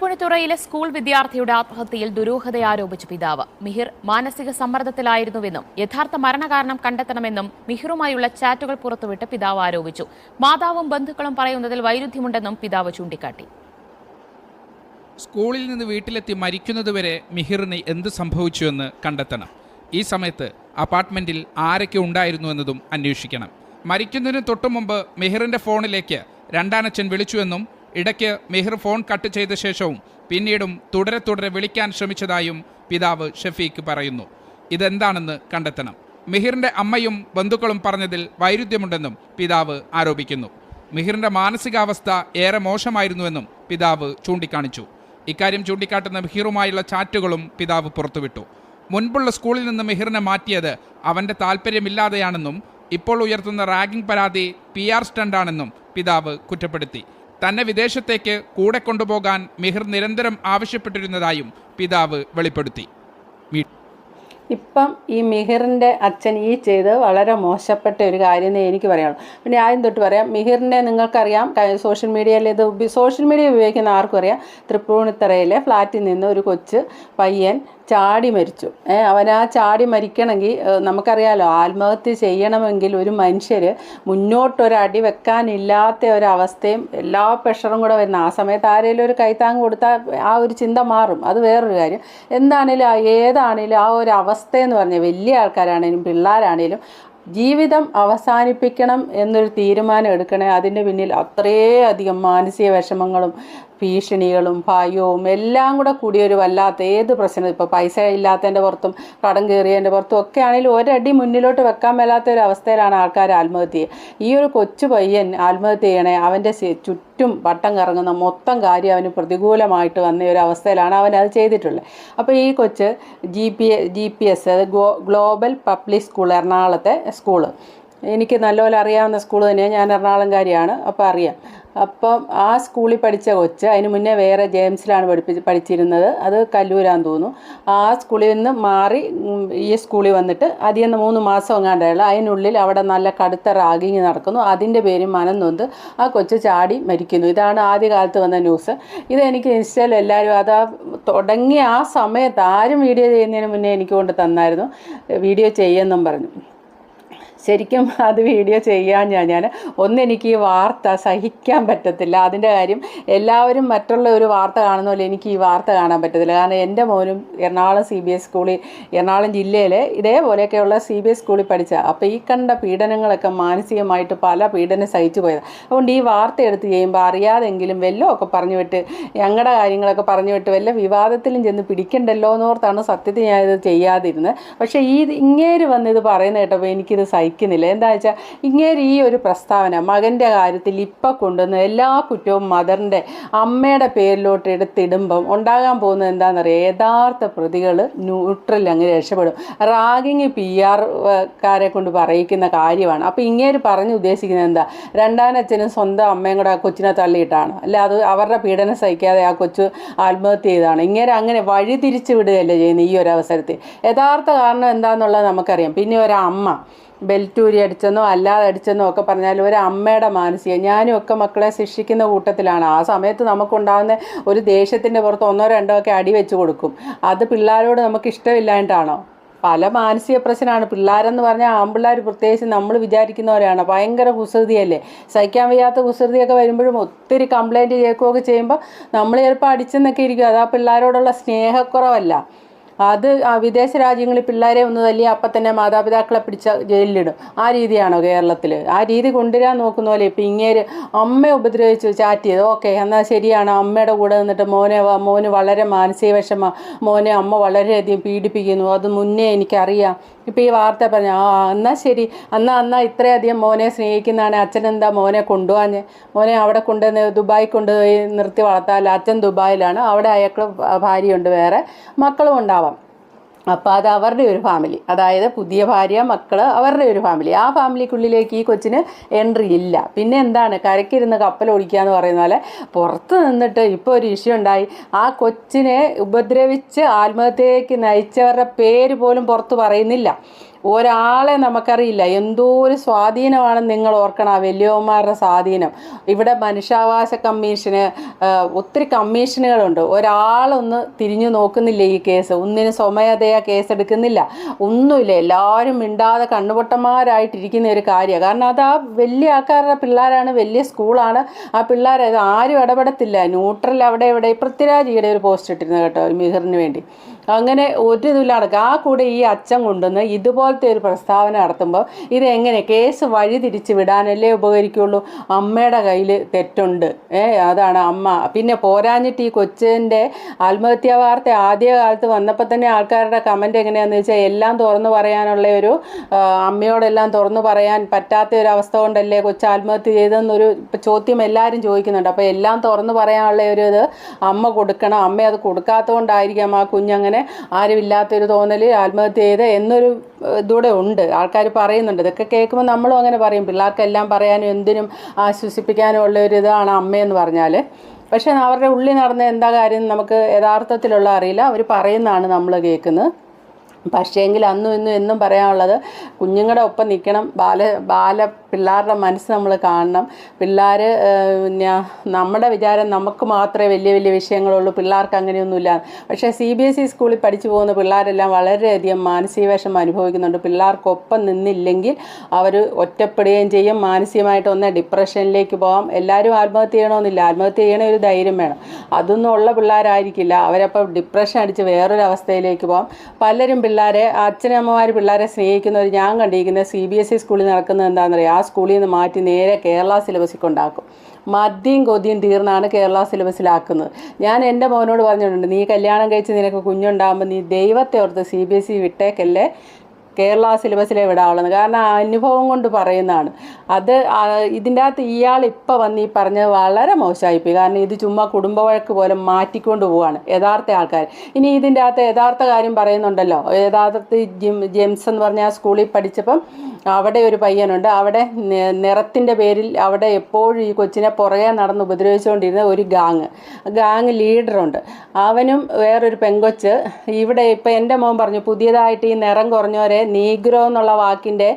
തൃപ്പൂണിത്തുറയിലെ school വിദ്യാർത്ഥിയുടെ ആത്മഹത്യയിൽ ദുരൂഹത ആരോപിച്ച പിതാവ്. മിഹിർ മാനസിക സമ്മർദ്ദത്തിലായിരുന്നുവെന്നും യഥാർത്ഥ മരണകാരണം കണ്ടെത്തണമെന്നും മിഹിറുമായുള്ള ചാറ്റുകൾ പുറത്തുവിട്ട് പിതാവ് ആരോപിച്ചു. മാതാവും ബന്ധുക്കളും പറയുന്നതിൽ വൈരുദ്ധ്യമുണ്ടെന്നും പിതാവ് ചൂണ്ടിക്കാട്ടി. സ്കൂളിൽ നിന്ന് വീട്ടിലെത്തി മരിക്കുന്നതുവരെ മിഹിറിന് എന്ത് സംഭവിച്ചുവെന്ന് കണ്ടെത്തണം. ഈ സമയത്ത് അപ്പാർട്ട്മെന്റിൽ ആരൊക്കെ ഉണ്ടായിരുന്നു എന്നതും അന്വേഷിക്കണം. മരിക്കുന്നതിന് തൊട്ടുമുമ്പ് മിഹിറിന്റെ ഫോണിലേക്ക് രണ്ടാനച്ഛൻ വിളിച്ചുവെന്നും ഇടയ്ക്ക് മിഹിർ ഫോൺ കട്ട് ചെയ്ത ശേഷവും പിന്നീടും തുടരെ തുടരെ വിളിക്കാൻ ശ്രമിച്ചതായും പിതാവ് ഷഫീഖ് പറയുന്നു. ഇതെന്താണെന്ന് കണ്ടെത്തണം. മിഹിറിന്റെ അമ്മയും ബന്ധുക്കളും പറഞ്ഞതിൽ വൈരുദ്ധ്യമുണ്ടെന്നും പിതാവ് ആരോപിക്കുന്നു. മിഹിറിന്റെ മാനസികാവസ്ഥ ഏറെ മോശമായിരുന്നുവെന്നും പിതാവ് ചൂണ്ടിക്കാണിച്ചു. ഇക്കാര്യം ചൂണ്ടിക്കാട്ടുന്ന മിഹിറുമായുള്ള ചാറ്റുകളും പിതാവ് പുറത്തുവിട്ടു. മുൻപുള്ള സ്കൂളിൽ നിന്ന് മിഹിറിനെ മാറ്റിയത് അവന്റെ താല്പര്യമില്ലാതെയാണെന്നും ഇപ്പോൾ ഉയർത്തുന്ന റാഗിംഗ് പരാതി പി ആർ സ്റ്റണ്ടാണെന്നും പിതാവ് കുറ്റപ്പെടുത്തി. തന്നെ വിദേശത്തേക്ക് കൂടെ കൊണ്ടുപോകാൻ മിഹിർ നിരന്തരം ആവശ്യപ്പെട്ടിരുന്നതായും പിതാവ് വെളിപ്പെടുത്തി. ഇപ്പം ഈ മിഹിറിന്റെ അച്ഛൻ ഈ ചെയ്ത് വളരെ മോശപ്പെട്ട ഒരു കാര്യം എന്നേ എനിക്ക് പറയാനുള്ളൂ. പിന്നെ ആദ്യം തൊട്ട് പറയാം മിഹിറിനെ നിങ്ങൾക്കറിയാം സോഷ്യൽ മീഡിയയിൽ ഇത് സോഷ്യൽ മീഡിയ ഉപയോഗിക്കുന്ന ആർക്കും അറിയാം. തൃപ്പൂണിത്തറയിലെ ഫ്ലാറ്റിൽ നിന്ന് ഒരു കൊച്ച് പയ്യൻ ചാടി മരിച്ചു. ഏ, അവൻ ആ ചാടി മരിക്കണമെങ്കിൽ നമുക്കറിയാലോ ആത്മഹത്യ ചെയ്യണമെങ്കിൽ ഒരു മനുഷ്യർ മുന്നോട്ടൊരടി വെക്കാനില്ലാത്ത ഒരവസ്ഥയും എല്ലാ പ്രഷറും കൂടെ വരുന്ന ആ സമയത്ത് ആരെങ്കിലും ഒരു കൈത്താങ് കൊടുത്താൽ ആ ഒരു ചിന്ത മാറും. അത് വേറൊരു കാര്യം. എന്താണേലും ഏതാണേലും ആ ഒരു അവസ്ഥയെന്ന് പറഞ്ഞാൽ വലിയ ആൾക്കാരാണേലും പിള്ളേരാണേലും ജീവിതം അവസാനിപ്പിക്കണം എന്നൊരു തീരുമാനം എടുക്കണേ അതിന്റെ പിന്നിൽ അത്രയധികം മാനസിക വിഷമങ്ങളും ഭീഷണികളും ഭയവും എല്ലാം കൂടെ കൂടിയ ഒരു വല്ലാത്ത ഏത് പ്രശ്നം ഇപ്പോൾ പൈസ ഇല്ലാത്തതിന്റെ പുറത്തും കടം കയറിയതിന്റെ പുറത്തും ഒക്കെ ആണെങ്കിലും ഒരടി മുന്നിലോട്ട് വെക്കാൻ മേലാത്ത ഒരു അവസ്ഥയിലാണ് ആൾക്കാർ ആത്മഹത്യ ഈ ഒരു കൊച്ചു പയ്യൻ ആത്മഹത്യ ചെയ്യണേ അവന്റെ ചുറ്റും വട്ടം കറങ്ങുന്ന മൊത്തം കാര്യം അവന് പ്രതികൂലമായിട്ട് വന്ന ഒരു അവസ്ഥയിലാണ് അവൻ അത് ചെയ്തിട്ടുള്ളത്. അപ്പോൾ ഈ കൊച്ച് G P G P S അത് ഗ്ലോബൽ പബ്ലിക് സ്കൂൾ എറണാകുളത്തെ സ്കൂൾ. എനിക്ക് നല്ലപോലെ അറിയാവുന്ന സ്കൂൾ തന്നെയാണ്. ഞാൻ എറണാകുളംകാരിയാണ്. അപ്പോൾ അറിയാം. അപ്പം ആ സ്കൂളിൽ പഠിച്ച കൊച്ച് അതിന് മുന്നേ വേറെ ജെയിംസിലാണ് പഠിപ്പിച്ച് പഠിച്ചിരുന്നത്. അത് കല്ലൂരാന്ന് തോന്നുന്നു. ആ സ്കൂളിൽ നിന്ന് മാറി ഈ സ്കൂളിൽ വന്നിട്ട് അതിൽ നിന്ന് മൂന്ന് മാസം എങ്ങാണ്ടുള്ള അതിനുള്ളിൽ അവിടെ നല്ല കടുത്ത റാഗിങ് നടക്കുന്നു. അതിന്റെ പേര് മനം നൊന്ത്. ആ കൊച്ച് ചാടി മരിക്കുന്നു. ഇതാണ് ആദ്യ കാലത്ത് വന്ന ന്യൂസ്. ഇത് എനിക്ക് ഇൻസ്റ്റയിൽ എല്ലാവരും അത് തുടങ്ങിയ ആ സമയത്ത് ആരും വീഡിയോ ചെയ്യുന്നതിന് മുന്നേ എനിക്ക് കൊണ്ട് തന്നായിരുന്നു. വീഡിയോ ചെയ്യുമെന്നും പറഞ്ഞു. ശരിക്കും അത് വീഡിയോ ചെയ്യാൻ ഞാൻ ഞാൻ ഒന്നെനിക്ക് ഈ വാർത്ത സഹിക്കാൻ പറ്റത്തില്ല. അതിന്റെ കാര്യം എല്ലാവരും മറ്റുള്ള ഒരു വാർത്ത കാണുന്ന പോലെ എനിക്ക് ഈ വാർത്ത കാണാൻ പറ്റത്തില്ല. കാരണം എന്റെ മോനും എറണാകുളം സി ബി എസ് സ്കൂളിൽ എറണാകുളം ജില്ലയിൽ ഇതേപോലെയൊക്കെയുള്ള സി ബി എസ് സ്കൂളിൽ പഠിച്ച. അപ്പോൾ ഈ കണ്ട പീഡനങ്ങളൊക്കെ മാനസികമായിട്ട് പല പീഡനം സഹിച്ചു പോയത്. അതുകൊണ്ട് ഈ വാർത്ത എടുത്ത് ചെയ്യുമ്പോൾ അറിയാതെങ്കിലും വല്ലതും ഒക്കെ പറഞ്ഞു വിട്ട് ഞങ്ങളുടെ കാര്യങ്ങളൊക്കെ പറഞ്ഞു വിട്ട് വല്ല വിവാദത്തിലും ചെന്ന് പിടിക്കണ്ടല്ലോ എന്നോർത്താണ് സത്യത്തിൽ ഞാനിത് ചെയ്യാതിരുന്നത്. പക്ഷേ ഈ ഇങ്ങേര് വന്നിത് പറയുന്ന കേട്ടപ്പോൾ എനിക്കിത് സഹിക്കുന്നില്ല എന്താ വെച്ചാൽ ഇങ്ങേര് ഈ ഒരു പ്രസ്താവന മകന്റെ കാര്യത്തിൽ ഇപ്പം കൊണ്ടുവന്ന് എല്ലാ കുറ്റവും മദറിന്റെ അമ്മയുടെ പേരിലോട്ട് എടുത്തിടുമ്പം ഉണ്ടാകാൻ പോകുന്നത് എന്താണെന്നറിയാം യഥാർത്ഥ പ്രതികൾ ന്യൂട്രൽ അങ്ങ് രക്ഷപ്പെടും. റാഗിങ് പി ആർക്കാരെ കാരെ കൊണ്ട് പറയിക്കുന്ന കാര്യമാണ്. അപ്പോൾ ഇങ്ങേര് പറഞ്ഞു ഉദ്ദേശിക്കുന്നത് എന്താ? രണ്ടാനച്ഛനും സ്വന്തം അമ്മയും കൂടെ ആ കൊച്ചിനെ തള്ളിയിട്ടാണ്. അല്ല അത് അവരുടെ പീഡനം സഹിക്കാതെ ആ കൊച്ചു ആത്മഹത്യ ചെയ്തതാണ്. ഇങ്ങനെ അങ്ങനെ വഴി തിരിച്ചു വിടുകയല്ലേ ചെയ്യുന്നത് ഈ ഒരു അവസരത്തിൽ. യഥാർത്ഥ കാരണം എന്താണെന്നുള്ളത് നമുക്കറിയാം. പിന്നെ ഒരമ്മ. ബെൽറ്റൂരി അടിച്ചെന്നോ അല്ലാതെ അടിച്ചെന്നോ ഒക്കെ പറഞ്ഞാൽ ഒരു അമ്മയുടെ മാനസിക ഞാനും ഒക്കെ മക്കളെ ശിക്ഷിക്കുന്ന കൂട്ടത്തിലാണ്. ആ സമയത്ത് നമുക്കുണ്ടാകുന്ന ഒരു ദേഷ്യത്തിന്റെ പുറത്ത് ഒന്നോ രണ്ടോ ഒക്കെ അടി വെച്ച് കൊടുക്കും. അത് പിള്ളേരോട് നമുക്ക് ഇഷ്ടമില്ലായിട്ടാണോ പല മാനസിക പ്രശ്നമാണ്. പിള്ളേരെന്ന് പറഞ്ഞാൽ ആൺപിള്ളേർ പ്രത്യേകിച്ച് നമ്മൾ വിചാരിക്കുന്നവരാണ്. ഭയങ്കര കുസൃതിയല്ലേ? സഹിക്കാൻ വയ്യാത്ത കുസൃതിയൊക്കെ വരുമ്പോഴും ഒത്തിരി കംപ്ലൈന്റ് കേൾക്കുകയൊക്കെ ചെയ്യുമ്പോൾ നമ്മൾ ചിലപ്പോൾ അടിച്ചെന്നൊക്കെ ഇരിക്കും. അത് ആ പിള്ളേരോടുള്ള സ്നേഹക്കുറവല്ല. അത് വിദേശ രാജ്യങ്ങളിൽ പിള്ളേരെ ഒന്ന് തല്ലി അപ്പം തന്നെ മാതാപിതാക്കളെ പിടിച്ച ജയിലിലിടും. ആ രീതിയാണോ കേരളത്തിൽ ആ രീതി കൊണ്ടുവരാൻ നോക്കുന്ന പോലെ ഇപ്പം ഇങ്ങേര് അമ്മയെ ഉപദ്രവിച്ച് ചാറ്റ് ചെയ്ത്. ഓക്കെ എന്നാൽ ശരിയാണ്. അമ്മയുടെ കൂടെ നിന്നിട്ട് മോനെ മോന് വളരെ മാനസിക വിഷമ. മോനെ അമ്മ വളരെയധികം പീഡിപ്പിക്കുന്നു. അത് മുന്നേ എനിക്കറിയാം. ഇപ്പം ഈ വാർത്ത പറഞ്ഞു ആ എന്നാൽ ശരി എന്നാൽ എന്നാൽ ഇത്രയധികം മോനെ സ്നേഹിക്കുന്നതാണ് അച്ഛൻ എന്താ മോനെ കൊണ്ടുപോകാഞ്ഞ് മോനെ അവിടെ കൊണ്ടുവന്ന് ദുബായി കൊണ്ടുപോയി നിർത്തി വളർത്താൽ അച്ഛൻ ദുബായിലാണ് അവിടെ അയാൾക്ക് ഭാര്യയുണ്ട് വേറെ മക്കളും ഉണ്ടാവാം. അപ്പോൾ അത് അവരുടെ ഒരു ഫാമിലി അതായത് പുതിയ ഭാര്യ മക്കൾ അവരുടെ ഒരു ഫാമിലി ആ ഫാമിലിക്കുള്ളിലേക്ക് ഈ കൊച്ചിന് എൻട്രി ഇല്ല. പിന്നെ എന്താണ്? കരക്കിരുന്ന് കപ്പൽ ഓടിക്കുക എന്ന് പറയുന്ന പോലെ പുറത്ത് നിന്നിട്ട് ഇപ്പോൾ ഒരു ഇഷ്യൂ ഉണ്ടായി. ആ കൊച്ചിനെ ഉപദ്രവിച്ച് ആത്മഹത്യയ്ക്ക് നയിച്ചവരുടെ പേര് പോലും പുറത്ത് പറയുന്നില്ല. ഒരാളെ നമുക്കറിയില്ല. എന്തോ ഒരു സ്വാധീനമാണ് നിങ്ങൾ ഓർക്കണം ആ വലിയവന്മാരുടെ സ്വാധീനം. ഇവിടെ മനുഷ്യാവകാശ കമ്മീഷന് ഒത്തിരി കമ്മീഷനുകളുണ്ട്. ഒരാളൊന്ന് തിരിഞ്ഞു നോക്കുന്നില്ല ഈ കേസ്. ഒന്നിന് സ്വമേധയാ കേസ് എടുക്കുന്നില്ല ഒന്നുമില്ല. എല്ലാവരും മിണ്ടാതെ കണ്ണുപൊട്ടന്മാരായിട്ടിരിക്കുന്ന ഒരു കാര്യമാണ് കാരണം അത് ആ വലിയ ആൾക്കാരുടെ പിള്ളേരാണ് വലിയ സ്കൂളാണ്. ആ പിള്ളേർ ആരും ഇടപെടത്തില്ല. ന്യൂട്രൽ അവിടെ ഇവിടെ പൃഥ്വിരാജ് ഈയിടെ ഒരു പോസ്റ്റ് ഇട്ടിരുന്നു കേട്ടോ മിഹിറിന് വേണ്ടി. അങ്ങനെ ഒരു ഇതില്ല നടക്കുക. ആ കൂടെ ഈ അച്ഛൻ കൊണ്ടുവന്ന് ഇതുപോലത്തെ ഒരു പ്രസ്താവന നടത്തുമ്പോൾ ഇതെങ്ങനെ കേസ് വഴി തിരിച്ച് വിടാനല്ലേ ഉപകരിക്കുള്ളൂ? അമ്മയുടെ കയ്യിൽ തെറ്റുണ്ട്. ഏ അതാണ് അമ്മ. പിന്നെ പോരാഞ്ഞിട്ട് ഈ കൊച്ചിന്റെ ആത്മഹത്യാ വാർത്ത ആദ്യ കാലത്ത് വന്നപ്പോൾ തന്നെ ആൾക്കാരുടെ കമന്റ് എങ്ങനെയാണെന്ന് വെച്ചാൽ എല്ലാം തുറന്നു പറയാനുള്ള ഒരു അമ്മയോടെല്ലാം തുറന്നു പറയാൻ പറ്റാത്ത ഒരു അവസ്ഥ കൊണ്ടല്ലേ കൊച്ചു ആത്മഹത്യ ചെയ്തെന്നൊരു ചോദ്യം എല്ലാവരും ചോദിക്കുന്നുണ്ട്. അപ്പോൾ എല്ലാം തുറന്നു പറയാനുള്ള ഒരു ഇത് അമ്മ കൊടുക്കണം. അമ്മ അത് കൊടുക്കാത്തതുകൊണ്ടായിരിക്കാം ആ കുഞ്ഞങ്ങനെ ആരുമില്ലാത്തൊരു തോന്നൽ ആത്മഹത്യ ചെയ്ത് എന്നൊരു ഇതൂടെ ഉണ്ട്. ആൾക്കാർ പറയുന്നുണ്ട്. ഇതൊക്കെ കേൾക്കുമ്പോൾ നമ്മളും അങ്ങനെ പറയും. പിള്ളേർക്കെല്ലാം പറയാനും എന്തിനും ആശ്വസിപ്പിക്കാനും ഉള്ള ഒരു ഇതാണ് അമ്മയെന്ന് പറഞ്ഞാൽ പക്ഷേ അവരുടെ ഉള്ളിൽ നടന്ന എന്താ കാര്യം നമുക്ക് യഥാർത്ഥത്തിലുള്ള അറിയില്ല. അവർ പറയുന്നതാണ് നമ്മൾ കേൾക്കുന്നത്. പക്ഷേങ്കിൽ അന്നും ഇന്നും എന്നും പറയാനുള്ളത് കുഞ്ഞുങ്ങളുടെ ഒപ്പം നിൽക്കണം ബാല ബാല പിള്ളേരുടെ മനസ്സ് നമ്മൾ കാണണം. പിള്ളേർ നമ്മുടെ വിചാരം നമുക്ക് മാത്രമേ വലിയ വലിയ വിഷയങ്ങളുള്ളൂ പിള്ളേർക്ക് അങ്ങനെയൊന്നുമില്ല. പക്ഷേ സി ബി എസ് ഇ സ്കൂളിൽ പഠിച്ചു പോകുന്ന പിള്ളേരെല്ലാം വളരെയധികം മാനസിക വിഷമം അനുഭവിക്കുന്നുണ്ട്. പിള്ളേർക്കൊപ്പം നിന്നില്ലെങ്കിൽ അവർ ഒറ്റപ്പെടുകയും ചെയ്യും. മാനസികമായിട്ട് ഒന്ന് ഡിപ്രഷനിലേക്ക് പോകാം എല്ലാവരും ആത്മഹത്യ ചെയ്യണമെന്നില്ല. ആത്മഹത്യ ചെയ്യണ ഒരു ധൈര്യം വേണം. അതൊന്നും ഉള്ള പിള്ളേരായിരിക്കില്ല. അവരപ്പോൾ ഡിപ്രഷൻ അടിച്ച് വേറൊരു അവസ്ഥയിലേക്ക് പോകാം പലരും പിള്ളേരെ അച്ഛനമ്മമാർ പിള്ളേരെ സ്നേഹിക്കുന്നവർ ഞാൻ കണ്ടിരിക്കുന്നത് സി ബി എസ് ഇ സ്കൂളിൽ നടക്കുന്നത് എന്താണെന്നറിയാം? ആ സ്കൂളിൽ നിന്ന് മാറ്റി നേരെ കേരള സിലബസിൽ കൊണ്ടാക്കും. മദ്യം കൊതിയും തീർന്നാണ് കേരള സിലബസിലാക്കുന്നത്. ഞാൻ എന്റെ മോനോട് പറഞ്ഞിട്ടുണ്ട് നീ കല്യാണം കഴിച്ച് നിനക്ക് കുഞ്ഞുണ്ടാകുമ്പോൾ നീ ദൈവത്തെ ഓർത്ത് സി ബി എസ് ഇ വിട്ടേക്കല്ലേ? കേരള സിലബസിലെ വിടാവുള്ളത് കാരണം അനുഭവം കൊണ്ട് പറയുന്നതാണ്. അത് ഇതിന്റെ അകത്ത് ഇയാൾ ഇപ്പം വന്ന് ഈ പറഞ്ഞത് വളരെ മോശമായിപ്പോയി. കാരണം ഇത് ചുമ്മാ കുടുംബ വഴക്ക് പോലെ മാറ്റിക്കൊണ്ട് പോവാണ് യഥാർത്ഥ ആൾക്കാർ. ഇനി ഇതിന്റെ അകത്ത് യഥാർത്ഥ കാര്യം പറയുന്നുണ്ടല്ലോ. യഥാർത്ഥത്തിൽ ജിം ജെംസ് എന്ന് പറഞ്ഞ ആ സ്കൂളിൽ പഠിച്ചപ്പം അവിടെ ഒരു പയ്യനുണ്ട്. അവിടെ നിറത്തിന്റെ പേരിൽ അവിടെ എപ്പോഴും ഈ കൊച്ചിനെ പുറകെ നടന്ന് ഉപദ്രവിച്ചുകൊണ്ടിരുന്ന ഒരു ഗാങ്. ഗാങ് ലീഡറുണ്ട്. അവനും വേറൊരു പെങ്കൊച്ച്. ഇവിടെ ഇപ്പം എന്റെ മോൻ പറഞ്ഞു പുതിയതായിട്ട് ഈ നിറം കുറഞ്ഞവരെ നീഗ്രോ എന്നുള്ള വാക്കിന്റെ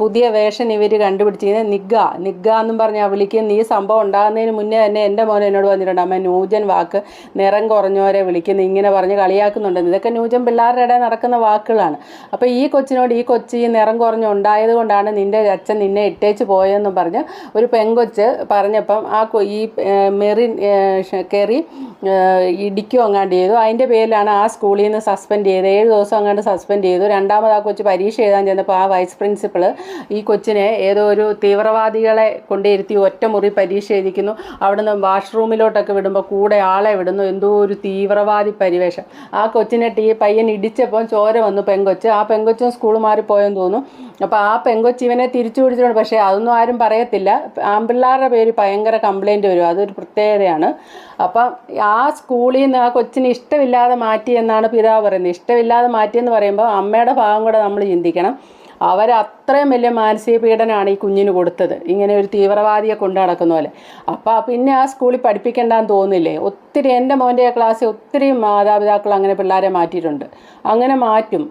പുതിയ വേഷൻ ഇവർ കണ്ടുപിടിച്ചിരുന്നത് നിഗ്ഗ. നിഗ്ഗ എന്നും പറഞ്ഞാൽ വിളിക്കുന്ന നീ സംഭവം ഉണ്ടാകുന്നതിന് മുന്നേ തന്നെ എന്റെ മോനെ എന്നോട് പറഞ്ഞിട്ടുണ്ട് അമ്മ ന്യൂജൻ വാക്ക് നിറം കുറഞ്ഞവരെ വിളിക്കുന്നു. ഇങ്ങനെ പറഞ്ഞ് കളിയാക്കുന്നുണ്ടെന്ന് ഇതൊക്കെ ന്യൂജൻ പിള്ളേരുടെ ഇടയിൽ നടക്കുന്ന വാക്കുകളാണ്. അപ്പോൾ ഈ കൊച്ചിനോട് ഈ കൊച്ചി നിറം കുറഞ്ഞ് ഉണ്ടായത് കൊണ്ടാണ് നിന്റെ അച്ഛൻ നിന്നെ ഇട്ടേച്ച് പോയതെന്നും പറഞ്ഞ് ഒരു പെങ്കൊച്ച് പറഞ്ഞപ്പം ആ ഈ മെറി കെറി ഇടിക്കുകയോ അങ്ങാണ്ട് ചെയ്തു. അതിന്റെ പേരിലാണ് ആ സ്കൂളിൽ നിന്ന് സസ്പെൻഡ് ചെയ്തത്. ഏഴ് ദിവസം അങ്ങാണ്ട് സസ്പെൻഡ് ചെയ്തു. രണ്ടാമത് ആ കൊച്ച് പരീക്ഷ എഴുതാൻ ചെന്നപ്പോൾ ആ വൈസ് പ്രിൻസിപ്പൾ ഈ കൊച്ചിനെ ഏതോ ഒരു തീവ്രവാദികളെ കൊണ്ടിരുത്തി ഒറ്റ മുറി പരീക്ഷ എഴുതിക്കുന്നു. അവിടുന്ന് വാഷ്റൂമിലോട്ടൊക്കെ വിടുമ്പോൾ കൂടെ ആളെ വിടുന്നു. എന്തോ ഒരു തീവ്രവാദി പരിവേഷം. ആ കൊച്ചിനെ ടീ പയ്യൻ ഇടിച്ചപ്പോൾ ചോര വന്നു പെങ്കൊച്ച്. ആ പെങ്കൊച്ചും സ്കൂൾ മാറിപ്പോയെന്ന് തോന്നുന്നു. അപ്പോൾ ആ പെങ്കൊച്ച് ഇവനെ തിരിച്ചു പിടിച്ചിട്ടുണ്ട്. പക്ഷേ അതൊന്നും ആരും പറയത്തില്ല. ആൺപിള്ളേരുടെ പേര് ഭയങ്കര കംപ്ലൈന്റ് വരും. അതൊരു പ്രത്യേകതയാണ്. അപ്പം ആ സ്കൂളിൽ നിന്ന് ആ കൊച്ചിന് ഇഷ്ടമില്ലാതെ മാറ്റി എന്നാണ് പിതാവ് പറയുന്നത്. ഇഷ്ടമില്ലാതെ മാറ്റിയെന്ന് പറയുമ്പോൾ അമ്മയുടെ ഭാഗം കൂടെ നമ്മൾ ചിന്തിക്കണം. അവർ അത്രയും വലിയ മാനസിക പീഡനമാണ് ഈ കുഞ്ഞിന് കൊടുത്തത്. ഇങ്ങനെ ഒരു തീവ്രവാദിയെ കൊണ്ടു നടക്കുന്ന പോലെ. അപ്പോൾ പിന്നെ ആ സ്കൂളിൽ പഠിപ്പിക്കേണ്ടെന്ന് തോന്നില്ലേ ഒത്തിരി എന്റെ മോന്റെ ക്ലാസ്സിൽ ഒത്തിരി മാതാപിതാക്കൾ അങ്ങനെ പിള്ളേരെ മാറ്റിയിട്ടുണ്ട്. അങ്ങനെ മാറ്റും.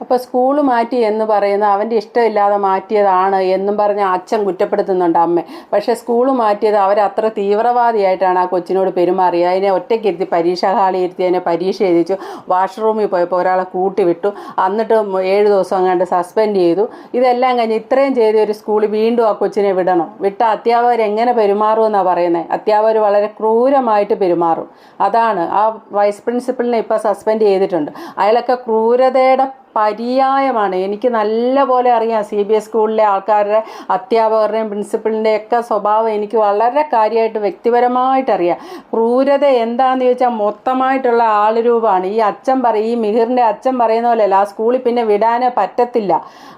അപ്പോൾ സ്കൂൾ മാറ്റി എന്ന് പറയുന്ന അവന്റെ ഇഷ്ടമില്ലാതെ മാറ്റിയതാണ് എന്നും പറഞ്ഞ് അച്ഛൻ കുറ്റപ്പെടുത്തുന്നുണ്ട് അമ്മ. പക്ഷേ സ്കൂൾ മാറ്റിയത് അവരത്ര തീവ്രവാദിയായിട്ടാണ് ആ കൊച്ചിനോട് പെരുമാറിയത് അതിനെ ഒറ്റയ്ക്കിരുത്തി പരീക്ഷാ ഹാളിൽ ഇരുത്തി അതിനെ പരീക്ഷ എഴുതിച്ചു. വാഷ്റൂമിൽ പോയപ്പോൾ ഒരാളെ കൂട്ടി വിട്ടു എന്നിട്ട് ഏഴ് ദിവസം അങ്ങാണ്ട് സസ്പെൻഡ് ചെയ്തു. ഇതെല്ലാം കഴിഞ്ഞ് ഇത്രയും ചെയ്ത ഒരു സ്കൂളിൽ വീണ്ടും ആ കൊച്ചിനെ വിടണം. വിട്ട അധ്യാപകർ എങ്ങനെ പെരുമാറുമെന്നാണ് പറയുന്നത് അധ്യാപകർ വളരെ ക്രൂരമായിട്ട് പെരുമാറും. അതാണ് ആ വൈസ് പ്രിൻസിപ്പളിനെ ഇപ്പോൾ സസ്പെൻഡ് ചെയ്തിട്ടുണ്ട്. അയാളൊക്കെ ക്രൂരതയുടെ പര്യായമാണ്. എനിക്ക് നല്ല പോലെ അറിയാം സി ബി എസ് സ്കൂളിലെ ആൾക്കാരുടെ അധ്യാപകരുടെയും പ്രിൻസിപ്പളിന്റെയും ഒക്കെ സ്വഭാവം എനിക്ക് വളരെ കാര്യമായിട്ട് വ്യക്തിപരമായിട്ട് അറിയാം. ക്രൂരത എന്താണെന്ന് ചോദിച്ചാൽ മൊത്തമായിട്ടുള്ള ആളുരൂപമാണ്. ഈ അച്ഛൻ പറയും ഈ മിഹിറിന്റെ അച്ഛൻ പറയുന്ന പോലെയല്ല ആ സ്കൂളിൽ പിന്നെ വിടാനേ പറ്റത്തില്ല.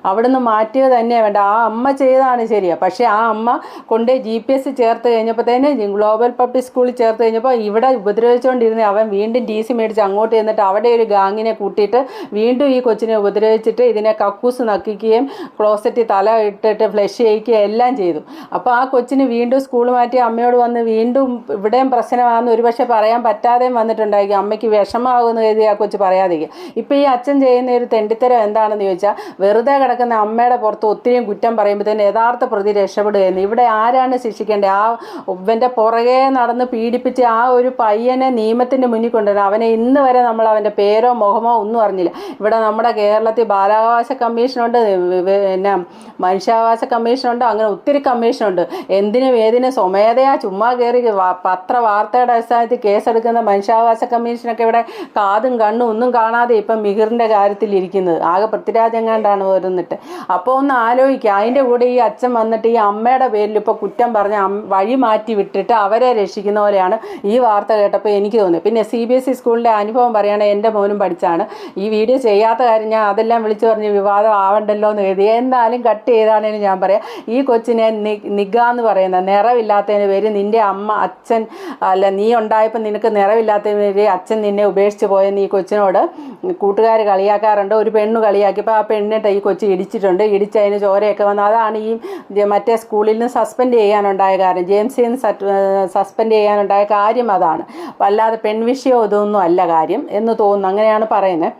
അവിടുന്ന് മാറ്റിയത് തന്നെയാണ് വേണ്ട ആ അമ്മ ചെയ്തതാണ് ശരിയാണ് പക്ഷേ ആ അമ്മ കൊണ്ട് ജി പി എസ് ചേർത്ത് കഴിഞ്ഞപ്പോഴത്തേന് ഗ്ലോബൽ പബ്ലിക് സ്കൂളിൽ ചേർത്ത് കഴിഞ്ഞപ്പോൾ ഇവിടെ ഉപദ്രവിച്ചുകൊണ്ടിരുന്ന അവൻ വീണ്ടും ടി സി മേടിച്ച് അങ്ങോട്ട് ചെന്നിട്ട് അവിടെ ഒരു ഗാങ്ങിനെ കൂട്ടിയിട്ട് വീണ്ടും ഈ കൊച്ചിനെ ഉപദ്രവിച്ചിട്ട് ഇതിനെ കക്കൂസ് നക്കിക്കുകയും ക്ലോസറ്റിൽ തല ഇട്ടിട്ട് ഫ്ലഷ് ചെയ്യിക്കുകയും എല്ലാം ചെയ്തു. അപ്പോൾ ആ കൊച്ചിന് വീണ്ടും സ്കൂൾ മാറ്റി അമ്മയോട് വന്ന് വീണ്ടും ഇവിടെയും പ്രശ്നമാണെന്ന് ഒരുപക്ഷെ പറയാൻ പറ്റാതെയും വന്നിട്ടുണ്ടായിരിക്കും. അമ്മയ്ക്ക് വിഷമാകുമെന്ന് കരുതി ആ കൊച്ച് പറയാതിരിക്കുക. ഇപ്പോൾ ഈ അച്ഛൻ ചെയ്യുന്ന ഒരു തെണ്ടിത്തരം എന്താണെന്ന് ചോദിച്ചാൽ വെറുതെ കിടക്കുന്ന അമ്മയുടെ പുറത്ത് ഒത്തിരിയും കുറ്റം പറയുമ്പോഴത്തേന് യഥാർത്ഥ പ്രതി രക്ഷപ്പെടുകയെന്ന് ഇവിടെ ആരാണ് ശിക്ഷിക്കേണ്ടത്? ആ ഇവന്റെ പുറകെ നടന്ന് പീഡിപ്പിച്ച് ആ ഒരു പയ്യനെ നിയമത്തിന്റെ മുന്നിൽ കൊണ്ടുവരണം അവനെ ഇന്ന് വരെ നമ്മൾ അവന്റെ പേരോ മുഖമോ ഒന്നും അറിഞ്ഞില്ല. ഇവിടെ നമ്മുടെ കേരളത്തിൽ ബാലാവകാശ കമ്മീഷനുണ്ട് പിന്നെ മനുഷ്യാവകാശ കമ്മീഷനുണ്ട് അങ്ങനെ ഒത്തിരി കമ്മീഷനുണ്ട്. എന്തിനും ഏതിനും സ്വമേധയാ ചുമ്മാ കയറി പത്ര വാർത്തയുടെ അടിസ്ഥാനത്തിൽ കേസെടുക്കുന്ന മനുഷ്യാവകാശ കമ്മീഷനൊക്കെ ഇവിടെ കാതും കണ്ണും ഒന്നും കാണാതെ ഇപ്പം മിഹിറിന്റെ കാര്യത്തിൽ ഇരിക്കുന്നത്. ആകെ പൃഥ്വിരാജെങ്ങാണ്ടാണ് വരുന്നിട്ട്. അപ്പോൾ ഒന്ന് ആലോചിക്കുക അതിന്റെ കൂടെ ഈ അച്ഛൻ വന്നിട്ട് ഈ അമ്മയുടെ പേരിൽ ഇപ്പോൾ കുറ്റം പറഞ്ഞ് വഴി മാറ്റി വിട്ടിട്ട് അവരെ രക്ഷിക്കുന്ന പോലെയാണ് ഈ വാർത്ത കേട്ടപ്പോൾ എനിക്ക് തോന്നുന്നത് പിന്നെ സി ബി എസ് ഇ സ്കൂളിന്റെ അനുഭവം പറയുകയാണെങ്കിൽ എന്റെ മോനും പഠിച്ചാണ്. ഈ വീഡിയോ ചെയ്യാത്ത കാര്യം ഞാൻ അതെല്ലാം വിളിച്ചു പറഞ്ഞ് വിവാദം ആവണ്ടല്ലോ എന്ന് കരുതി. എന്തായാലും കട്ട് ചെയ്താണേലും ഞാൻ പറയാം. ഈ കൊച്ചിനെ നിഗ എന്ന് പറയുന്ന നിറവില്ലാത്തതിന് പേര് നിന്റെ അമ്മ അച്ഛൻ അല്ല നീ ഉണ്ടായപ്പോൾ നിനക്ക് നിറവില്ലാത്തതിന് പേര് അച്ഛൻ നിന്നെ ഉപേക്ഷിച്ച് പോയെന്ന് ഈ കൊച്ചിനോട് കൂട്ടുകാർ കളിയാക്കാറുണ്ട്. ഒരു പെണ്ണ് കളിയാക്കിയപ്പോൾ ആ പെണ്ണിട്ട് ഈ കൊച്ചി ഇടിച്ചിട്ടുണ്ട്. ഇടിച്ചതിന് ചോരയൊക്കെ വന്നു. അതാണ് ഈ മറ്റേ സ്കൂളിൽ നിന്ന് സസ്പെൻഡ് ചെയ്യാനുണ്ടായ കാര്യം. ജെയിംസിൽ നിന്ന് സസ്പെൻഡ് ചെയ്യാനുണ്ടായ കാര്യം അതാണ്. അല്ലാതെ പെൺവിഷയോ ഇതൊന്നും അല്ല കാര്യം എന്ന് തോന്നുന്നു. അങ്ങനെയാണ് പറയുന്നത്.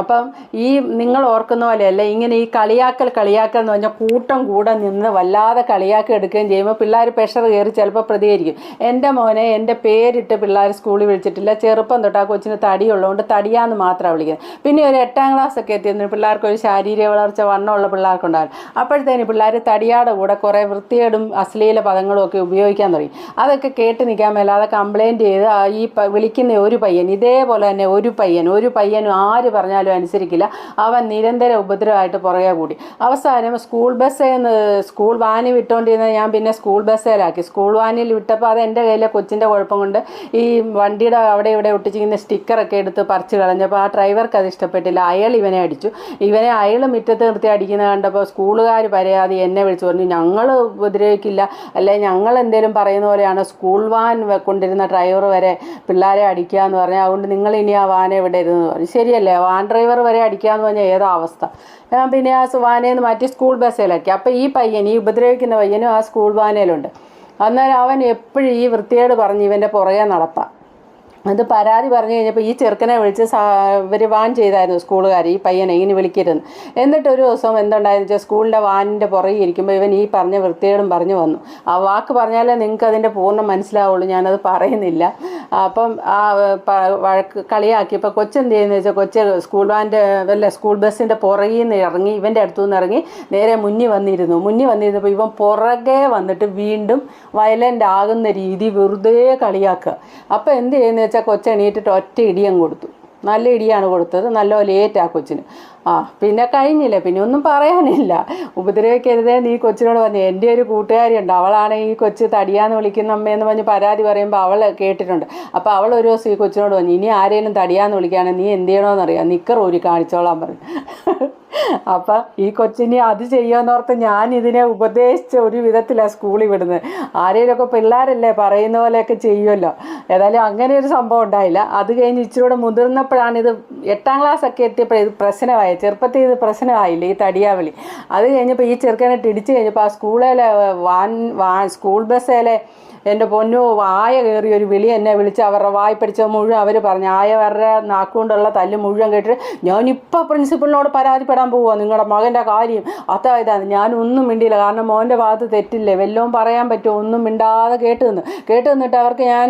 അപ്പം ഈ നിങ്ങൾ ഓർക്കുന്ന പോലെയല്ല ഇങ്ങനെ ഈ കളിയാക്കൽ കളിയാക്കൽ എന്ന് പറഞ്ഞാൽ കൂട്ടം കൂടെ നിന്ന് വല്ലാതെ കളിയാക്കി എടുക്കുകയും ചെയ്യുമ്പോൾ പിള്ളേർ പ്രഷർ കയറി ചിലപ്പോൾ പ്രതികരിക്കും. എന്റെ മോനെ എന്റെ പേരിട്ട് പിള്ളേർ സ്കൂളിൽ വിളിച്ചിട്ടില്ല. ചെറുപ്പം തൊട്ട് ആ കൊച്ചിന് തടിയുള്ളതുകൊണ്ട് തടിയാന്ന് മാത്രമാണ് വിളിക്കുന്നത്. പിന്നെ ഒരു എട്ടാം ക്ലാസ് ഒക്കെ എത്തിയതിന് പിള്ളേർക്ക് ഒരു ശാരീരിക വളർച്ച വണ്ണമുള്ള പിള്ളേർക്കുണ്ടാകും. അപ്പോഴത്തേന് പിള്ളേർ തടിയാടെ കൂടെ കുറേ വൃത്തികേടും അശ്ലീല പദങ്ങളും ഒക്കെ ഉപയോഗിക്കാൻ തുടങ്ങി. അതൊക്കെ കേട്ട് നിൽക്കാൻ മേലാതെ കംപ്ലയിന്റ് ചെയ്ത് ഈ വിളിക്കുന്ന ഒരു പയ്യൻ ഇതേപോലെ തന്നെ ഒരു പയ്യൻ ഒരു പയ്യനും ആര് പറഞ്ഞാലും അനുസരിക്കില്ല. അവൻ നിരന്തര ഉപദ്രവമായിട്ട് പുറകെ കൂടി. അവസാനം സ്കൂൾ ബസ് സ്കൂൾ വാനി വിട്ടുകൊണ്ടിരുന്ന ഞാൻ പിന്നെ സ്കൂൾ ബസ്സേലാക്കി സ്കൂൾ വാനിൽ വിട്ടപ്പോൾ അത് എന്റെ കയ്യിലെ കൊച്ചിന്റെ കുഴപ്പം കൊണ്ട് ഈ വണ്ടിയുടെ അവിടെ ഇവിടെ ഒട്ടിച്ചിരിക്കുന്ന സ്റ്റിക്കറൊക്കെ എടുത്ത് പറിച്ച് കളഞ്ഞപ്പോൾ ആ ഡ്രൈവർക്ക് അത് ഇഷ്ടപ്പെട്ടില്ല. അയാൾ ഇവനെ അടിച്ചു. ഇവനെ അയാൾ മുറ്റത്ത് നിർത്തി അടിക്കുന്നത് കണ്ടപ്പോൾ സ്കൂളുകാർ പരയാതെ എന്നെ വിളിച്ചു. പറഞ്ഞു ഞങ്ങൾ ഉപദ്രവിക്കില്ല. അല്ലെ ഞങ്ങൾ എന്തേലും പറയുന്ന പോലെയാണ് സ്കൂൾ വാൻ കൊണ്ടിരുന്ന ഡ്രൈവർ വരെ പിള്ളേരെ അടിക്കുക എന്ന് പറഞ്ഞാൽ അതുകൊണ്ട് നിങ്ങൾ ഇനി ആ വാനെ വിടരുതെന്ന് പറഞ്ഞു ശരിയല്ലേ വാൻ ഡ്രൈവർ വരെ അടിക്കാന്ന് പറഞ്ഞാൽ ഏതാ അവസ്ഥ. ഞാൻ പിന്നെ ആ സുവാനയിൽ മാറ്റി സ്കൂൾ ബസ്സിലാക്കി അപ്പോൾ ഈ പയ്യൻ ഈ ഉപദ്രവിക്കുന്ന പയ്യനും ആ സ്കൂൾ വാനയിലുണ്ട് അന്നേരം അവൻ എപ്പോഴും ഈ വൃത്തിയേട് പറഞ്ഞ് ഇവന്റെ പുറകെ നടപ്പാം. അത് പരാതി പറഞ്ഞു കഴിഞ്ഞപ്പോൾ ഈ ചെറുക്കനെ വിളിച്ച് ഇവർ വാൻ ചെയ്തായിരുന്നു സ്കൂളുകാർ ഈ പയ്യനെ ഇങ്ങനെ വിളിക്കരുത് എന്നിട്ട് ഒരു ദിവസം എന്തുണ്ടായെന്ന് വെച്ചാൽ സ്കൂളിന്റെ വാനിന്റെ പുറകെ ഇരിക്കുമ്പോൾ ഇവൻ ഈ പറഞ്ഞ വൃത്തികേടും പറഞ്ഞു വന്നു. ആ വാക്ക് പറഞ്ഞാലേ നിങ്ങൾക്ക് അതിന്റെ പൂർണം മനസ്സിലാവുള്ളൂ ഞാനത് പറയുന്നില്ല. അപ്പം ആ വഴക്ക് കളിയാക്കിയപ്പോൾ കൊച്ചെന്ത് ചെയ്യുന്നത് വെച്ചാൽ കൊച്ച് സ്കൂൾ വാന്റെ വല്ല സ്കൂൾ ബസ്സിന്റെ പുറകിൽ നിന്ന് ഇറങ്ങി ഇവന്റെ അടുത്തു നിന്ന് ഇറങ്ങി നേരെ മുന്നിൽ വന്നിരുന്നു. മുന്നിൽ വന്നിരുന്നപ്പോൾ ഇവൻ പുറകെ വന്നിട്ട് വീണ്ടും വയലന്റ് ആകുന്ന രീതി വെറുതെ കളിയാക്കുക. അപ്പോൾ എന്ത് ചെയ്യുന്നത് വെച്ചാൽ കൊച്ചെണീറ്റിട്ട് ഒറ്റ ഇടിയും കൊടുത്തു. നല്ല ഇടിയാണ് കൊടുത്തത്. നല്ല ലേറ്റ് ആ കൊച്ചിന്. ആ പിന്നെ കഴിഞ്ഞില്ല? പിന്നെ ഒന്നും പറയാനില്ല. ഉപദ്രവിക്കരുതേ നീ കൊച്ചിനോട് പറഞ്ഞു. എന്റെ ഒരു കൂട്ടുകാരിയുണ്ട്. അവളാണ് ഈ കൊച്ച് തടിയാന്ന് വിളിക്കുന്ന അമ്മയെന്ന് പറഞ്ഞ് പരാതി പറയുമ്പോൾ അവൾ കേട്ടിട്ടുണ്ട്. അപ്പോൾ അവൾ ഒരു ദിവസം ഈ കൊച്ചിനോട് പറഞ്ഞു ഇനി ആരെങ്കിലും തടിയാന്ന് വിളിക്കുകയാണെങ്കിൽ നീ എന്ത് ചെയ്യണമെന്നറിയാം നിക്കർ ഊരി കാണിച്ചോളാൻ പറഞ്ഞു. അപ്പം ഈ കൊച്ചിനെ അത് ചെയ്യാന്നോർത്ത് ഞാൻ ഇതിനെ ഉപദേശിച്ച ഒരു വിധത്തിലാണ് സ്കൂളിൽ വിടുന്നത്. ആരെങ്കിലുമൊക്കെ പിള്ളേരല്ലേ പറയുന്ന പോലെയൊക്കെ ചെയ്യുമല്ലോ ഏതായാലും അങ്ങനെ ഒരു സംഭവം ഉണ്ടായില്ല. അത് കഴിഞ്ഞ് ഇച്ചിരി കൂടെ മുതിർന്നപ്പോഴാണ് ഇത് എട്ടാം ക്ലാസ് ഒക്കെ എത്തിയപ്പോൾ ഇത് പ്രശ്നമായി. ചെറുപ്പത്തിൽ ഇത് പ്രശ്നമായില്ല ഈ തടിയാവിളി. അത് കഴിഞ്ഞപ്പോൾ ഈ ചെറുക്കനെ ഇടിച്ച് കഴിഞ്ഞപ്പോൾ ആ സ്കൂളിലെ വാൻ വാൻ സ്കൂൾ ബസ്സിലെ എന്റെ പൊന്നു ആയ കയറി ഒരു വിളി എന്നെ വിളിച്ച് അവരുടെ വായി പഠിച്ച മുഴുവൻ അവർ പറഞ്ഞു. ആയ നാക്കുകൊണ്ടുള്ള തല്ല് മുഴുവൻ കേട്ടിട്ട് ഞാനിപ്പോൾ പ്രിൻസിപ്പളിനോട് പരാതിപ്പെടാൻ പോവുക നിങ്ങളുടെ മകന്റെ കാര്യം. അതാ ഞാനൊന്നും മിണ്ടിയില്ല. കാരണം മോന്റെ ഭാഗത്ത് തെറ്റില്ലേ? വല്ലതും പറയാൻ പറ്റുമോ? ഒന്നും മിണ്ടാതെ കേട്ട് നിന്ന്. കേട്ട് നിന്നിട്ട് അവർക്ക് ഞാൻ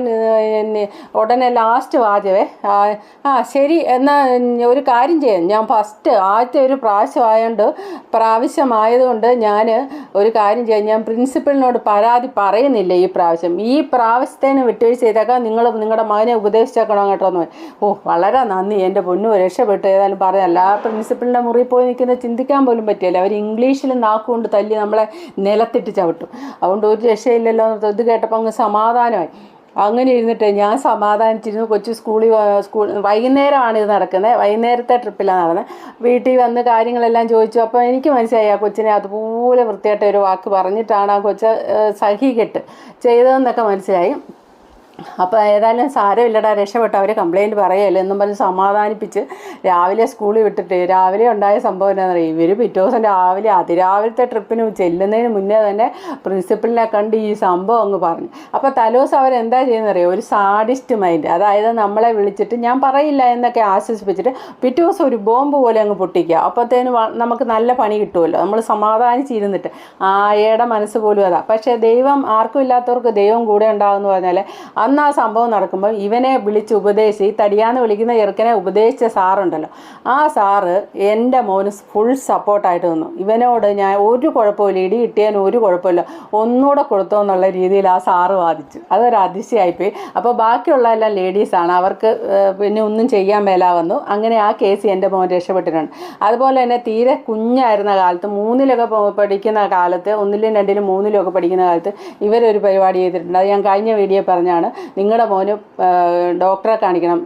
ഉടനെ ലാസ്റ്റ് വാചവേ ആ ശരി എന്നാൽ ഒരു കാര്യം ചെയ്യാം. ഞാൻ ഫസ്റ്റ് ആദ്യത്തെ ഒരു പ്രാവശ്യമായതുകൊണ്ട് പ്രാവശ്യമായതുകൊണ്ട് ഞാൻ ഒരു കാര്യം ചെയ്യാം. ഞാൻ പ്രിൻസിപ്പളിനോട് പരാതി പറയുന്നില്ല ഈ പ്രാവശ്യം. ഈ പ്രാവശ്യത്തേന് വിട്ടുവീഴ്ച ചെയ്തേക്കാം നിങ്ങൾ നിങ്ങളുടെ മകനെ ഉപദേശിച്ചേക്കണം കേട്ടോ എന്ന്. ഓ വളരെ നന്ദി. എന്റെ പൊന്നു രക്ഷപ്പെട്ടു. ഏതായാലും പറഞ്ഞല്ല ആ പ്രിൻസിപ്പളിന്റെ മുറിയിൽ പോയി നിൽക്കുന്നത് ചിന്തിക്കാൻ പോലും പറ്റിയല്ല? അവർ ഇംഗ്ലീഷിൽ നാക്കുകൊണ്ട് തല്ലി നമ്മളെ നിലത്തിട്ട് ചവിട്ടും. അതുകൊണ്ട് ഒരു രക്ഷയില്ലല്ലോ ഇത് കേട്ടപ്പോൾ അങ്ങ് സമാധാനമായി. അങ്ങനെ ഇരുന്നിട്ട് ഞാൻ സമാധാനിച്ചിരുന്നു. കൊച്ചു സ്കൂളിൽ സ്കൂൾ വൈകുന്നേരമാണ് ഇത് നടക്കുന്നത്. വൈകുന്നേരത്തെ ട്രിപ്പിലാണ് നടന്നത്. വീട്ടിൽ വന്ന് കാര്യങ്ങളെല്ലാം ചോദിച്ചു. അപ്പോൾ എനിക്ക് മനസ്സിലായി ആ കൊച്ചിനെ അതുപോലെ വൃത്തിയായിട്ട് ഒരു വാക്ക് പറഞ്ഞിട്ടാണ് ആ കൊച്ച് സഹികെട്ട് ചെയ്തതെന്നൊക്കെ മനസ്സിലായി. അപ്പോൾ ഏതായാലും സാരമില്ലടാ രക്ഷപ്പെട്ടു. അവർ കംപ്ലയിന്റ് പറയല്ലേ എന്നും പറഞ്ഞ് സമാധാനിപ്പിച്ച് രാവിലെ സ്കൂളിൽ വിട്ടിട്ട് രാവിലെ ഉണ്ടായ സംഭവം എന്താണെന്ന് അറിയാം? ഇവർ പിറ്റേ ദിവസം രാവിലെ അതിരാവിലത്തെ ട്രിപ്പിന് ചെല്ലുന്നതിന് മുന്നേ തന്നെ പ്രിൻസിപ്പളിനെ കണ്ട് ഈ സംഭവം അങ്ങ് പറഞ്ഞു. അപ്പോൾ തലേദിവസം അവരെന്താ ചെയ്യുന്നറിയോ ഒരു സാഡിസ്റ്റ് മൈൻഡ് അതായത് നമ്മളെ വിളിച്ചിട്ട് ഞാൻ പറയില്ല എന്നൊക്കെ ആശ്വസിപ്പിച്ചിട്ട് പിറ്റേ ദിവസം ഒരു ബോംബ് പോലെ അങ്ങ് പൊട്ടിക്കുക. അപ്പോഴത്തേന് നമുക്ക് നല്ല പണി കിട്ടുമല്ലോ. നമ്മൾ സമാധാനിച്ചിരുന്നിട്ട്. ആയയുടെ മനസ്സ് പോലും അതാ. പക്ഷേ ദൈവം ആർക്കും ഇല്ലാത്തവർക്ക് ദൈവം കൂടെ ഉണ്ടാകുമെന്ന് പറഞ്ഞാൽ അന്ന് ആ സംഭവം നടക്കുമ്പോൾ ഇവനെ വിളിച്ച് ഉപദേശിച്ച് ഈ തടിയാന്ന് വിളിക്കുന്ന ചെറുക്കനെ ഉപദേശിച്ച സാറുണ്ടല്ലോ. ആ സാറ് എന്റെ മോന് ഫുൾ സപ്പോർട്ടായിട്ട് നിന്നു. ഇവനോട് ഞാൻ ഒരു കുഴപ്പമില്ല ഇടി കിട്ടിയാൽ ഒരു കുഴപ്പമില്ല ഒന്നുകൂടെ കൊടുത്തോ എന്നുള്ള രീതിയിൽ ആ സാറ് വാദിച്ചു. അതൊരു അതിശയായിപ്പോയി. അപ്പോൾ ബാക്കിയുള്ള എല്ലാം ലേഡീസാണ് അവർക്ക് പിന്നെ ഒന്നും ചെയ്യാൻ മേലാവുന്നു വന്നു. അങ്ങനെ ആ കേസ് എന്റെ മോൻ രക്ഷപ്പെട്ടിട്ടുണ്ട്. അതുപോലെ തന്നെ തീരെ കുഞ്ഞായിരുന്ന കാലത്ത് മൂന്നിലൊക്കെ പഠിക്കുന്ന കാലത്ത് ഒന്നിലും രണ്ടിലും മൂന്നിലും ഒക്കെ പഠിക്കുന്ന കാലത്ത് ഇവരൊരു പരിപാടി ചെയ്തിട്ടുണ്ട്. അത് ഞാൻ കഴിഞ്ഞ വീഡിയോ പറഞ്ഞാണ്. നിങ്ങളുടെ മോന് ഡോക്ടറെ കാണിക്കണം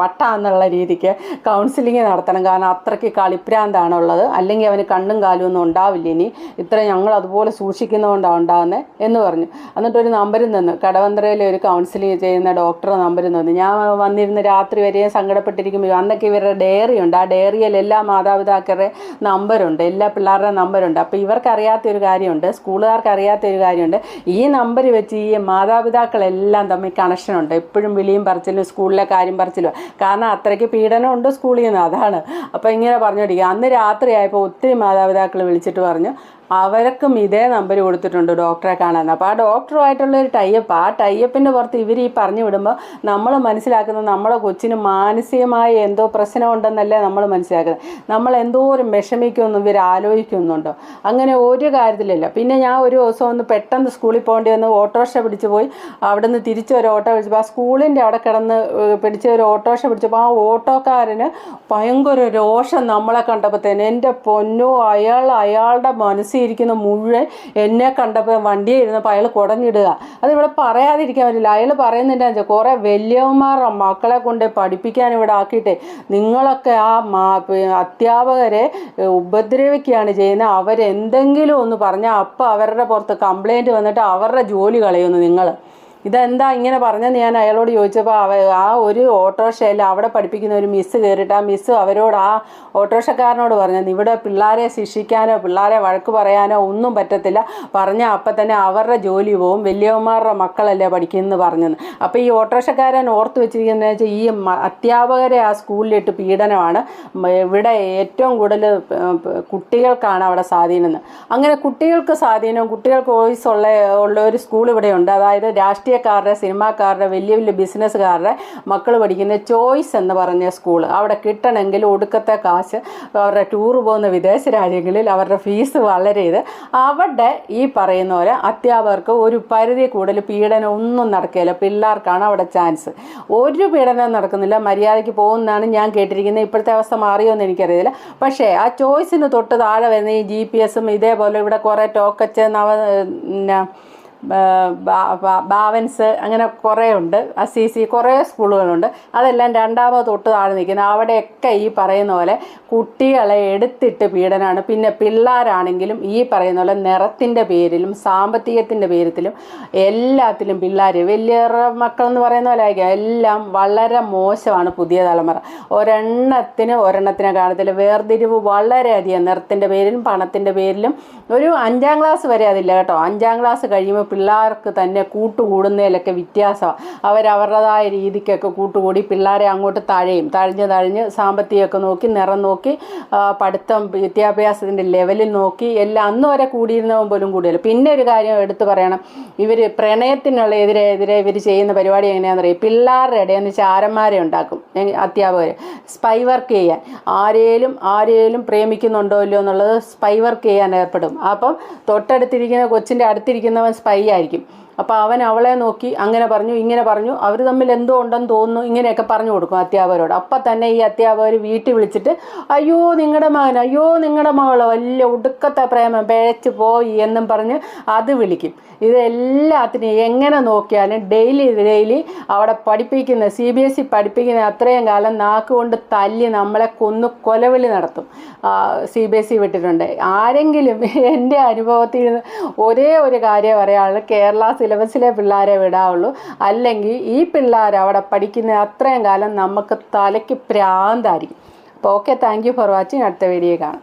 വട്ടാന്നുള്ള രീതിക്ക് കൗൺസിലിംഗ് നടത്തണം. കാരണം അത്രയ്ക്ക് കളിപ്രാന്താണുള്ളത് അല്ലെങ്കിൽ അവന് കണ്ണും കാലും ഒന്നും ഉണ്ടാവില്ല ഇനി. ഇത്ര ഞങ്ങൾ അതുപോലെ സൂക്ഷിക്കുന്നതുകൊണ്ടാണ് ഉണ്ടാകുന്നത് എന്ന് പറഞ്ഞു. എന്നിട്ട് ഒരു നമ്പരും തന്നു കടവന്ത്രയിലെ ഒരു കൗൺസിലിംഗ് ചെയ്യുന്ന ഡോക്ടറെ നമ്പരും തന്നു ഞാൻ വന്നിരുന്ന രാത്രി വരെയും സങ്കടപ്പെട്ടിരിക്കുമ്പോൾ അന്നൊക്കെ ഇവരുടെ ഡയറി ഉണ്ട്. ആ ഡയറിയിൽ എല്ലാ മാതാപിതാക്കളുടെ നമ്പരുണ്ട്. എല്ലാ പിള്ളേരുടെ നമ്പരുണ്ട്. അപ്പോൾ ഇവർക്ക് അറിയാത്ത ഒരു കാര്യമുണ്ട്. സ്കൂളുകാർക്ക് അറിയാത്ത ഒരു കാര്യമുണ്ട്. ഈ നമ്പർ വെച്ച് ഈ മാതാപിതാക്കളെല്ലാം തമ്മിൽ കണക്ഷൻ ഉണ്ട്. എപ്പോഴും വിളിയും പറച്ചിലും സ്കൂളിലെ കാര്യം പറച്ചിലും. കാരണം അത്രയ്ക്ക് പീഡനം ഉണ്ട് സ്കൂളിൽ നിന്ന്. അതാണ്. അപ്പോൾ ഇങ്ങനെ പറഞ്ഞോണ്ടിരിക്കുക. അന്ന് രാത്രിയായപ്പോൾ ഒത്തിരി മാതാപിതാക്കൾ വിളിച്ചിട്ട് പറഞ്ഞു അവർക്കും ഇതേ നമ്പർ കൊടുത്തിട്ടുണ്ട് ഡോക്ടറെ കാണാൻ. അപ്പോൾ ആ ഡോക്ടറുമായിട്ടുള്ള ഒരു ടൈപ്പ് ആ ടൈപ്പിന്റെ പുറത്ത് ഇവർ ഈ പറഞ്ഞു വിടുമ്പോൾ നമ്മൾ മനസ്സിലാക്കുന്നത് നമ്മളെ കൊച്ചിന് മാനസികമായ എന്തോ പ്രശ്നമുണ്ടെന്നല്ലേ നമ്മൾ മനസ്സിലാക്കുന്നത്. നമ്മൾ എന്തോരം വിഷമിക്കുമെന്നും ഇവർ ആലോചിക്കുന്നുണ്ടോ. അങ്ങനെ ഒരു കാര്യത്തിലില്ല. പിന്നെ ഞാൻ ഒരു ദിവസം ഒന്ന് പെട്ടെന്ന് സ്കൂളിൽ പോകേണ്ടി വന്ന് ഓട്ടോറിക്ഷ പിടിച്ച് പോയി അവിടെ നിന്ന് തിരിച്ച് ഒരു ഓട്ടോ പിടിച്ചപ്പോൾ ആ സ്കൂളിന്റെ അവിടെ കിടന്ന് പിടിച്ച ഒരു ഓട്ടോറിക്ഷ പിടിച്ചപ്പോൾ ആ ഓട്ടോക്കാരന് ഭയങ്കര രോഷം നമ്മളെ കണ്ടപ്പോൾ തന്നെ. എന്റെ പൊന്നോ അയാൾ അയാളുടെ മനസ്സിൽ ഇരിക്കുന്ന മുഴുവൻ എന്നെ കണ്ടപ്പോൾ വണ്ടിയെ ഇരുന്നപ്പോൾ അയാൾ കുടഞ്ഞിടുക. അതിവിടെ പറയാതിരിക്കാൻ പറ്റില്ല. അയാൾ വെച്ചാൽ കുറേ വലിയവന്മാരുടെ മക്കളെ കൊണ്ട് പഠിപ്പിക്കാൻ ഇവിടെ ആക്കിയിട്ട് നിങ്ങളൊക്കെ ആ മാ അധ്യാപകരെ ഉപദ്രവിക്കുകയാണ് ചെയ്യുന്നത്. അവരെന്തെങ്കിലും ഒന്ന് പറഞ്ഞാൽ അപ്പം അവരുടെ പുറത്ത് കംപ്ലൈന്റ് വന്നിട്ട് അവരുടെ ജോലി കളയുന്നു നിങ്ങൾ ഇതെന്താ ഇങ്ങനെ പറഞ്ഞെന്ന് ഞാൻ അയാളോട് ചോദിച്ചപ്പോൾ അവ ആ ഒരു ഓട്ടോറിക്ഷയിൽ അവിടെ പഠിപ്പിക്കുന്ന ഒരു മിസ്സ് കയറിയിട്ട് ആ മിസ്സ് അവരോട് ആ ഓട്ടോറിക്ഷക്കാരനോട് പറഞ്ഞത് ഇവിടെ പിള്ളേരെ ശിക്ഷിക്കാനോ പിള്ളേരെ വഴക്ക് പറയാനോ ഒന്നും പറ്റത്തില്ല. പറഞ്ഞാൽ അപ്പം തന്നെ അവരുടെ ജോലി പോവും. വലിയവന്മാരുടെ മക്കളല്ലേ പഠിക്കുന്നത് പറഞ്ഞത് അപ്പോൾ ഈ ഓട്ടോറിക്ഷക്കാരൻ ഓർത്ത് വെച്ചിരിക്കുന്നത് വെച്ചാൽ ഈ അധ്യാപകരെ ആ സ്കൂളിലിട്ട് പീഡനമാണ്. ഇവിടെ ഏറ്റവും കൂടുതൽ കുട്ടികൾക്കാണ് അവിടെ സ്വാധീനം അങ്ങനെ കുട്ടികൾക്ക് സ്വാധീനം കുട്ടികൾക്ക് വോയിസ് ഉള്ള ഉള്ള ഒരു സ്കൂൾ ഇവിടെയുണ്ട് അതായത് രാഷ്ട്രീയക്കാരുടെ സിനിമാക്കാരുടെ വലിയ വലിയ ബിസിനസ്സുകാരുടെ മക്കൾ പഠിക്കുന്ന ചോയ്സ് എന്ന് പറഞ്ഞ സ്കൂൾ. അവിടെ കിട്ടണമെങ്കിൽ ഒടുക്കത്തെ കാശ് അവരുടെ ടൂർ പോകുന്ന വിദേശ രാജ്യങ്ങളിൽ അവരുടെ ഫീസ് വളരെ ഇത് അവിടെ ഈ പറയുന്ന പോലെ അധ്യാപകർക്ക് ഒരു പരിധി കൂടുതൽ പീഡനം ഒന്നും നടക്കില്ല പിള്ളേർക്കാണ് അവിടെ ചാൻസ്. ഒരു പീഡനം നടക്കുന്നില്ല. മര്യാദയ്ക്ക് പോകുന്നതാണ് ഞാൻ കേട്ടിരിക്കുന്നത്. ഇപ്പോഴത്തെ അവസ്ഥ മാറിയോ എന്ന് എനിക്കറിയില്ല പക്ഷേ ആ ചോയ്സിന് തൊട്ട് താഴെ വരുന്ന ഈ ജി പി എസും ഇതേപോലെ ഇവിടെ കുറേ ടോക്കച്ച് നവ ബാവൻസ് അങ്ങനെ കുറേ ഉണ്ട്. അസീസി കുറേ സ്കൂളുകളുണ്ട്. അതെല്ലാം രണ്ടാമത് തൊട്ട് താഴെ നിൽക്കുന്നത് അവിടെയൊക്കെ ഈ പറയുന്ന പോലെ കുട്ടികളെ എടുത്തിട്ട് പീഡനമാണ് പിന്നെ പിള്ളേരാണെങ്കിലും ഈ പറയുന്ന പോലെ നിറത്തിന്റെ പേരിലും സാമ്പത്തികത്തിന്റെ പേരിലും എല്ലാത്തിലും പിള്ളേർ വലിയ മക്കളെന്ന് പറയുന്ന പോലെ ആയിരിക്കും. എല്ലാം വളരെ മോശമാണ് പുതിയ തലമുറ. ഒരെണ്ണത്തിന് ഒരെണ്ണത്തിനെ കാണത്തില്ല. വേർതിരിവ് വളരെയധികം നിറത്തിന്റെ പേരിലും പണത്തിന്റെ പേരിലും ഒരു അഞ്ചാം ക്ലാസ് വരെ അതില്ല കേട്ടോ. അഞ്ചാം ക്ലാസ് കഴിയുമ്പോൾ പിള്ളേർക്ക് തന്നെ കൂട്ടുകൂടുന്നതിലൊക്കെ വ്യത്യാസമാണ് അവരവരുടേതായ രീതിക്കൊക്കെ കൂട്ടുകൂടി പിള്ളേരെ അങ്ങോട്ട് തഴയും. തഴഞ്ഞ് തഴഞ്ഞ് സാമ്പത്തികമൊക്കെ നോക്കി നിറം നോക്കി പഠിത്തം വിദ്യാഭ്യാസത്തിന്റെ ലെവലിൽ നോക്കി എല്ലാം അന്ന് വരെ കൂടിയിരുന്നവൻ പോലും കൂടിയല്ല. പിന്നെ ഒരു കാര്യം എടുത്തു പറയണം. ഇവർ പ്രണയത്തിനുള്ള എതിരെ എതിരെ ഇവർ ചെയ്യുന്ന പരിപാടി എങ്ങനെയാണെന്ന് അറിയാം? പിള്ളേരുടെ ഇടയെന്ന് ചാരന്മാരെ ഉണ്ടാക്കും അധ്യാപകർ സ്പൈ വർക്ക് ചെയ്യാൻ. ആരേലും ആരേലും പ്രേമിക്കുന്നുണ്ടോ ഇല്ലയോ എന്നുള്ളത് സ്പൈ വർക്ക് ചെയ്യാൻ ഏർപ്പെടും. അപ്പം തൊട്ടടുത്തിരിക്കുന്ന കൊച്ചിന്റെ അടുത്തിരിക്കുന്നവൻ സ്പൈ ആയിരിക്കും അപ്പോൾ അവൻ അവളെ നോക്കി അങ്ങനെ പറഞ്ഞു ഇങ്ങനെ പറഞ്ഞു. അവർ തമ്മിൽ എന്തോ ഉണ്ടെന്ന് തോന്നുന്നു ഇങ്ങനെയൊക്കെ പറഞ്ഞു കൊടുക്കും അധ്യാപകരോട്. അപ്പം തന്നെ ഈ അധ്യാപകർ വീട്ടിൽ വിളിച്ചിട്ട് അയ്യോ നിങ്ങളുടെ മകൻ അയ്യോ നിങ്ങളുടെ മകൾ വലിയ ഒടുക്കത്തെ പ്രേമം പിഴച്ചു പോയി എന്നും പറഞ്ഞ് അത് വിളിക്കും. ഇതെല്ലാത്തിനും എങ്ങനെ നോക്കിയാലും ഡെയിലി ഡെയിലി അവിടെ പഠിപ്പിക്കുന്ന സി ബി എസ് ഇ പഠിപ്പിക്കുന്ന അത്രയും കാലം നാക്ക് കൊണ്ട് തല്ലി നമ്മളെ കൊന്നു കൊലവിളി നടത്തും. സി ബി എസ് ഇ വിട്ടിട്ടുണ്ട്. ആരെങ്കിലും എന്റെ അനുഭവത്തിൽ ഒരേ ഒരു കാര്യം പറയാനുള്ളത് കേരള സിലബസിലെ പിള്ളേരെ വിടാവുള്ളൂ. അല്ലെങ്കിൽ ഈ പിള്ളേർ അവിടെ പഠിക്കുന്ന അത്രയും കാലം നമുക്ക് തലയ്ക്ക് പ്രാന്തായിരിക്കും. അപ്പോൾ okay thank you for watching അടുത്ത വീഡിയോ കാണാം.